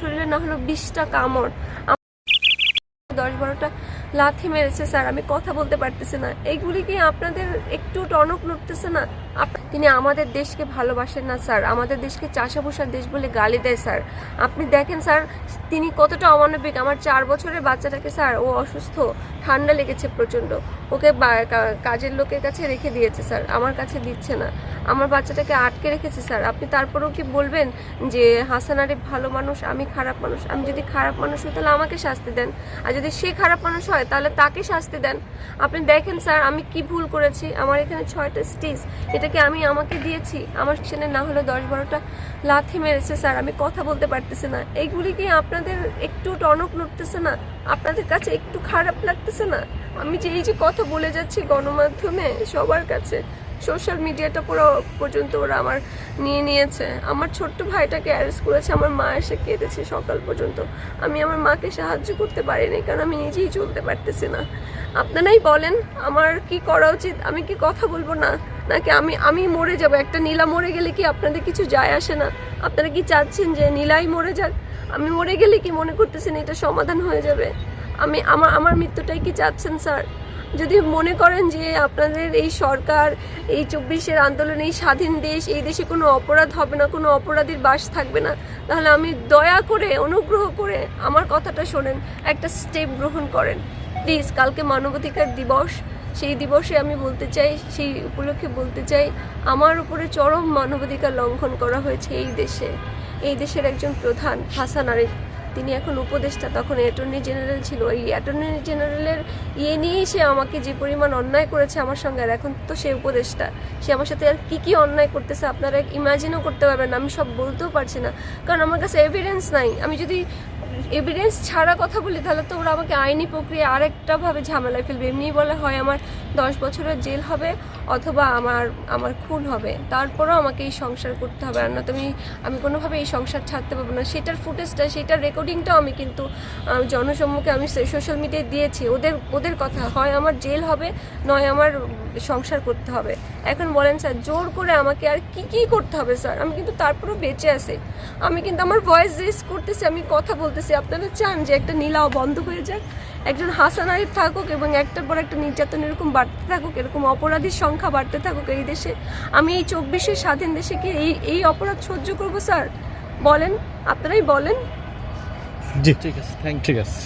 শরীরে না হলো বিশটা কামড়। দশ বারোটা লাথি মেরেছে, স্যার। আমি কথা বলতে পারতেছি না। এইগুলি কি আপনাদের একটু টনক নড়তেছে না? তিনি আমাদের দেশকে ভালোবাসেন না, স্যার। আমাদের দেশকে চাষাভূষার দেশ বলে গালি দেয়, স্যার। আপনি দেখেন, স্যার, তিনি কতটা অমানবিক। আমার চার বছরের বাচ্চাটাকে, স্যার, ও অসুস্থ। ঠান্ডা লেগেছে প্রচণ্ড। ওকে কাজের লোকের কাছে রেখে দিয়েছে, স্যার। আমার কাছে দিচ্ছে না। আমার বাচ্চাটাকে আটকে রেখেছে, স্যার। আপনি তারপরেও কি বলবেন যে, হাসান আরিফ ভালো মানুষ, আমি খারাপ মানুষ। আমি যদি খারাপ মানুষ হই, তাহলে আমাকে শাস্তি দেন। আর যদি সে খারাপ মানুষ হয়, তাহলে তাকে শাস্তি দেন। আপনি দেখেন, স্যার, আমি কি ভুল করেছি? আমার এখানে ছয়টা স্টিচ। এটাকে আমি আমাকে দিয়েছি, আমার সেখানে না হলে দশ বারোটা লাথি মেরেছে স্যার, আমি কথা বলতে পারতেছি না। এইগুলি কি আপনাদের একটু টনক নড়তেছে না? আপনাদের কাছে একটু খারাপ লাগতেছে না? আমি যে এই যে কথা বলে যাচ্ছি গণমাধ্যমে, সবার কাছে সোশ্যাল মিডিয়াটা পুরো পর্যন্ত ওরা আমার নিয়ে নিয়েছে। আমার ছোট্ট ভাইটাকে অ্যারেস্ট করেছে, আমার মা এসে কেঁদেছে সকাল পর্যন্ত। আমি আমার মাকে সাহায্য করতে পারিনি, কারণ আমি নিজেই চলতে পারতেছি না। আপনারাই বলেন, আমার কি করা উচিত? আমি কি কথা বলব না? নাকি আমি আমি মরে যাব? একটা নীলা মরে গেলে কি আপনাদের কিছু যায় আসে না? আপনারা কি চাচ্ছেন যে নীলাই মরে যাক? আমি মরে গেলে কি মনে করতেছেন এটা সমাধান হয়ে যাবে? আমি, আমার আমার মৃত্যুটাই কি চাচ্ছেন, স্যার? যদি মনে করেন যে আপনাদের এই সরকার, এই চব্বিশের আন্দোলন, এই স্বাধীন দেশ, এই দেশে কোনো অপরাধ হবে না, কোনো অপরাধীর বাস থাকবে না, তাহলে আমি দয়া করে, অনুগ্রহ করে আমার কথাটা শোনেন, একটা স্টেপ গ্রহণ করেন। প্লিজ কালকে মানবাধিকার দিবস, সেই দিবসে আমি বলতে চাই, সেই উপলক্ষে বলতে চাই, আমার উপরে চরম মানবাধিকার লঙ্ঘন করা হয়েছে এই দেশে। এই দেশের একজন প্রধান, হাসান আরিফ। তিনি এখন উপদেষ্টা, তখন অ্যাটর্নি জেনারেল ছিল। এই অ্যাটর্নি জেনারেলের ইয়ে নিয়েই সে আমাকে যে পরিমাণ অন্যায় করেছে আমার সঙ্গে, আর এখন তো সে উপদেষ্টা। সে আমার সাথে আর কী কী অন্যায় করতেছে আপনারা ইমাজিনও করতে পারবেন আমি সব বলতেও পারছি না। কারণ আমার কাছে এভিডেন্স নাই। আমি যদি এভিডেন্স ছাড়া কথা বলি, তাহলে তো ওরা আমাকে আইনি প্রক্রিয়া আরেকটাভাবে ঝামেলায় ফেলবে। এমনি বলে হয় আমার দশ বছরের জেল হবে অথবা আমার আমার খুন হবে। তারপরও আমাকে এই সংসার করতে হবে। আর না তুমি, আমি কোনোভাবে এই সংসার ছাড়তে পারব না। সেটার ফুটেজটা সেটার রেকর্ডিংটাও আমি কিন্তু জনসম্মুখে আমি সোশ্যাল মিডিয়ায় দিয়েছি। ওদের ওদের কথা, হয় আমার জেল হবে, নয় আমার সংসার করতে হবে। এখন বলেন স্যার, জোর করে আমাকে আর কি কি করতে হবে স্যার? আমি কিন্তু তারপরেও বেঁচে আছি। আমি কিন্তু আমার ভয়েস রেস করতেছি, আমি কথা বলতেছি আপনারা চান যে একটা নীলাও বন্ধ হয়ে যাক একজন হাসান আরিফ থাকুক এবং একটার পর একটা নির্যাতন এরকম বাড়তে থাকুক এরকম অপরাধীর সংখ্যা বাড়তে থাকুক এই দেশে। আমি এই চব্বিশে স্বাধীন দেশে কি এই এই অপরাধ সহ্য করব স্যার? বলেন আপনারাই বলেন। জি। ঠিক আছে থ্যাংক ঠিক আছে।